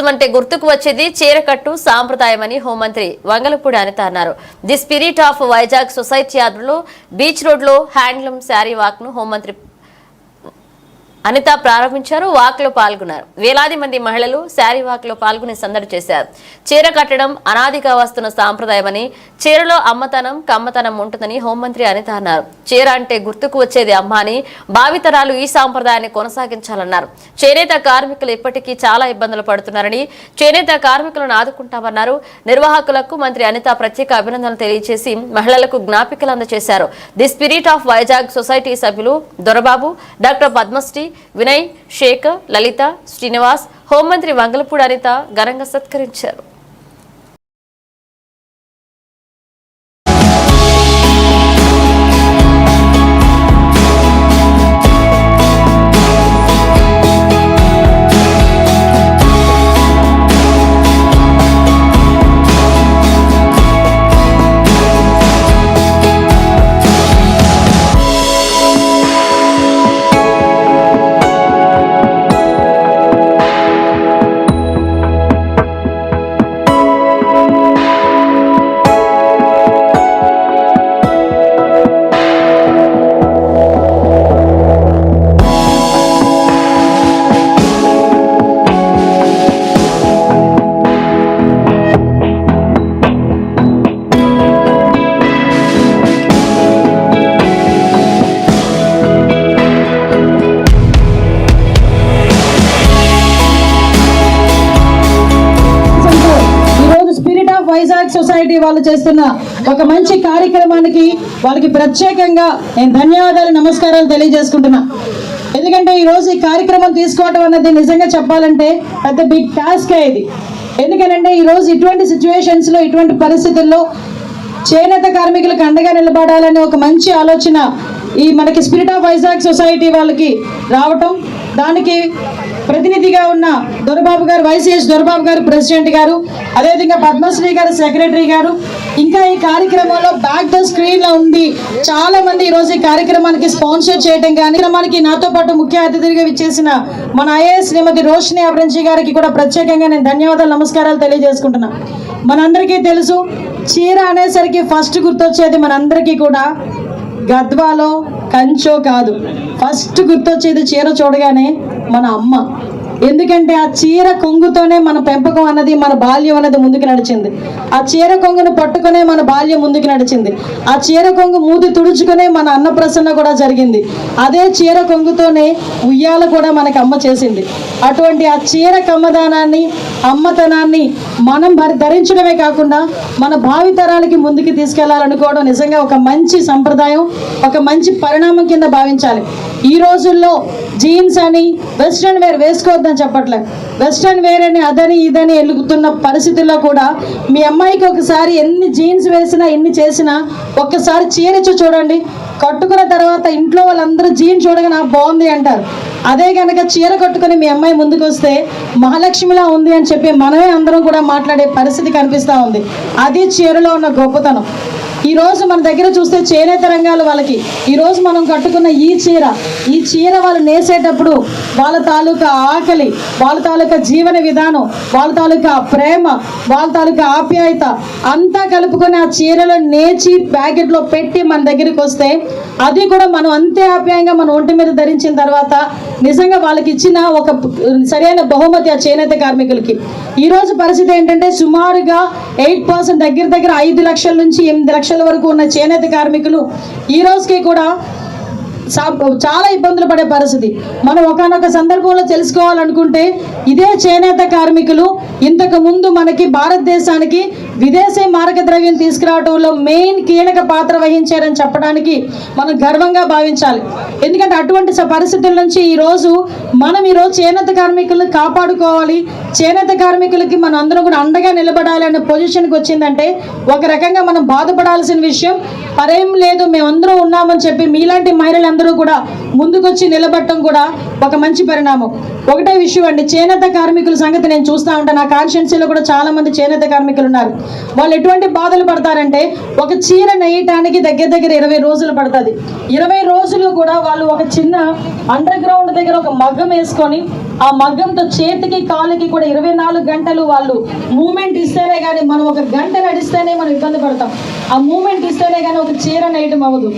దేశం అంటే గుర్తుకు వచ్చేది చీరకట్టు సాంప్రదాయమని హోంమంత్రి వంగలపూడి అనిత అన్నారు. The spirit of Vizag society ఆధ్వర్యంలో బీచ్ రోడ్లో హ్యాండ్లూమ్ శారీ వాక్ను హోంమంత్రి అనిత ప్రారంభించారు వాక్లో పాల్గొన్నారు. వేలాది మంది మహిళలు శారీ వాక్లో పాల్గొని సందడి చేశారు. చీర కట్టడం అనాదిగా వస్తున్న సాంప్రదాయమని చీరలో అమ్మతనం కమ్మతనం ఉంటుందని హోంమంత్రి అనిత అన్నారు. చీర అంటే గుర్తుకు వచ్చేది అమ్మ అని భావితరాలు ఈ సాంప్రదాయాన్ని కొనసాగించాలన్నారు. చేనేత కార్మికులు ఇప్పటికీ చాలా ఇబ్బందులు పడుతున్నారని చేనేత కార్మికులను ఆదుకుంటామన్నారు. నిర్వాహకులకు మంత్రి అనిత ప్రత్యేక అభినందనలు తెలియజేసి మహిళలకు జ్ఞాపికలు అందజేశారు. The spirit of Vizag society సభ్యులు దొరబాబు డాక్టర్ పద్మశ్రీ వినయ్ షేక్ లలిత శ్రీనివాస్ హోంమంత్రి వంగలపూడి అనిత ఘనంగా సత్కరించారు. వైజాగ్ సొసైటీ వాళ్ళు చేస్తున్న ఒక మంచి కార్యక్రమానికి వాళ్ళకి ప్రత్యేకంగా నేను ధన్యవాదాలు నమస్కారాలు తెలియజేసుకుంటున్నా. ఎందుకంటే ఈరోజు ఈ కార్యక్రమం తీసుకోవడం అన్నది నిజంగా చెప్పాలంటే పెద్ద బిగ్ టాస్కే ఇది. ఎందుకనంటే ఈరోజు ఇటువంటి సిచ్యువేషన్స్లో ఇటువంటి పరిస్థితుల్లో చేనేత కార్మికులకు అండగా నిలబడాలనే ఒక మంచి ఆలోచన ఈ మనకి స్పిరిట్ ఆఫ్ వైజాగ్ సొసైటీ వాళ్ళకి రావటం దానికి ప్రతినిధిగా ఉన్న దొరబాబు గారు వైసీఎస్ దొరబాబు గారు ప్రెసిడెంట్ గారు అదేవిధంగా పద్మశ్రీ గారు సెక్రటరీ గారు ఇంకా ఈ కార్యక్రమంలో బ్యాక్ ద స్క్రీన్లో ఉంది చాలా మంది ఈ ఈ కార్యక్రమానికి స్పాన్సర్ చేయడం కానీ కార్యక్రమానికి నాతో పాటు ముఖ్య అతిథిగా ఇచ్చేసిన మన ఐఏఎస్ శ్రీమతి రోషిని అబ్రంజీ గారికి కూడా ప్రత్యేకంగా నేను ధన్యవాదాలు నమస్కారాలు తెలియజేసుకుంటున్నా. మనందరికీ తెలుసు చీర అనేసరికి ఫస్ట్ గుర్తొచ్చేది మనందరికీ కూడా గద్వాలో కంచో కాదు. ఫస్ట్ గుర్తొచ్చేది చీర చూడగానే మన అమ్మ. ఎందుకంటే ఆ చీర కొంగుతోనే మన పెంపకం అన్నది మన బాల్యం అనేది ముందుకు నడిచింది. ఆ చీర కొంగును పట్టుకునే మన బాల్యం ముందుకు నడిచింది. ఆ చీర కొంగు మూతి తుడుచుకునే మన అన్నప్రసన్న కూడా జరిగింది. అదే చీర కొంగుతోనే ఉయ్యాల కూడా మనకి అమ్మ చేసింది. అటువంటి ఆ చీర కమ్మదానాన్ని అమ్మతనాన్ని మనం ధరించడమే కాకుండా మన భావితరాలకి ముందుకు తీసుకెళ్ళాలనుకోవడం నిజంగా ఒక మంచి సంప్రదాయం ఒక మంచి పరిణామం కింద భావించాలి. ఈ రోజుల్లో జీన్స్ అని వెస్ట్రన్ వేర్ వేసుకోవద్దని చెప్పట్లే. వెస్ట్రన్ వేర్ అని అదని ఇదని ఎలుగుతున్న పరిస్థితుల్లో కూడా మీ అమ్మాయికి ఒకసారి ఎన్ని జీన్స్ వేసినా ఎన్ని చేసినా ఒక్కసారి చీరచ్చు చూడండి. కట్టుకున్న తర్వాత ఇంట్లో వాళ్ళందరూ జీన్ చూడగా నాకు బాగుంది అంటారు. అదే కనుక చీర కట్టుకుని మీ అమ్మాయి ముందుకు వస్తే మహాలక్ష్మిలా ఉంది అని చెప్పి మనమే అందరం కూడా మాట్లాడే పరిస్థితి కనిపిస్తూ ఉంది. అది చీరలో ఉన్న గొప్పతనం. ఈ రోజు మన దగ్గర చూస్తే చేనేత రంగాలు వాళ్ళకి. ఈరోజు మనం కట్టుకున్న ఈ చీర ఈ చీర వాళ్ళు నేసేటప్పుడు వాళ్ళ తాలూకా ఆకలి వాళ్ళ తాలూకా జీవన విధానం వాళ్ళ తాలూకా ప్రేమ వాళ్ళ తాలూకా ఆప్యాయత అంతా కలుపుకొని ఆ చీరలో నేచి ప్యాకెట్లో పెట్టి మన దగ్గరికి వస్తే అది కూడా మనం అంతే ఆప్యాయంగా మన ఒంటి మీద ధరించిన తర్వాత నిజంగా వాళ్ళకి ఇచ్చిన ఒక సరైన బహుమతి ఆ చేనేత కార్మికులకి. ఈరోజు పరిస్థితి ఏంటంటే సుమారుగా ఎయిట్ పర్సెంట్ దగ్గర దగ్గర ఐదు లక్షల నుంచి ఎనిమిది లక్షల వరకు ఉన్న చేనేత కార్మికులు ఈ రోజుకి కూడా సా- చాలా ఇబ్బందులు పడే పరిస్థితి. మనం ఒకనొక సందర్భంలో తెలుసుకోవాలనుకుంటే ఇదే చేనేత కార్మికులు ఇంతకు ముందు మనకి భారతదేశానికి విదేశీ మారక ద్రవ్యం తీసుకురావడంలో మెయిన్ కీలక పాత్ర వహించారని చెప్పడానికి మనం గర్వంగా భావించాలి. ఎందుకంటే అటువంటి పరిస్థితుల నుంచి ఈరోజు మనం ఈరోజు చేనేత కార్మికులను కాపాడుకోవాలి. చేనేత కార్మికులకి మనం అందరం కూడా అండగా నిలబడాలి అనే పొజిషన్కి వచ్చిందంటే ఒక రకంగా మనం బాధపడాల్సిన విషయం. పరేం లేదు మేమందరం ఉన్నామని చెప్పి మీలాంటి మహిళలందరూ కూడా ముందుకొచ్చి నిలబడటం కూడా ఒక మంచి పరిణామం. ఒకటే విషయం అండి చేనేత కార్మికుల సంగతి నేను చూస్తూ ఉంటాను నా కాన్షియన్సీలో కూడా చాలామంది చేనేత కార్మికులు ఉన్నారు. వాళ్ళు ఎటువంటి బాధలు పడతారంటే ఒక చీర నేయటానికి దగ్గర దగ్గర ఇరవై రోజులు పడుతుంది. ఇరవై రోజులు కూడా వాళ్ళు ఒక చిన్న అండర్ గ్రౌండ్ దగ్గర ఒక మగ్గం వేసుకొని ఆ మగ్గంతో చేతికి కాలుకి కూడా ఇరవై నాలుగు గంటలు వాళ్ళు మూమెంట్ ఇస్తేనే కానీ మనం ఒక గంట నడిస్తేనే మనం ఇబ్బంది పడతాం. ఆ మూమెంట్ ఇస్తేనే కానీ ఒక చీర నేయటం అవ్వదు.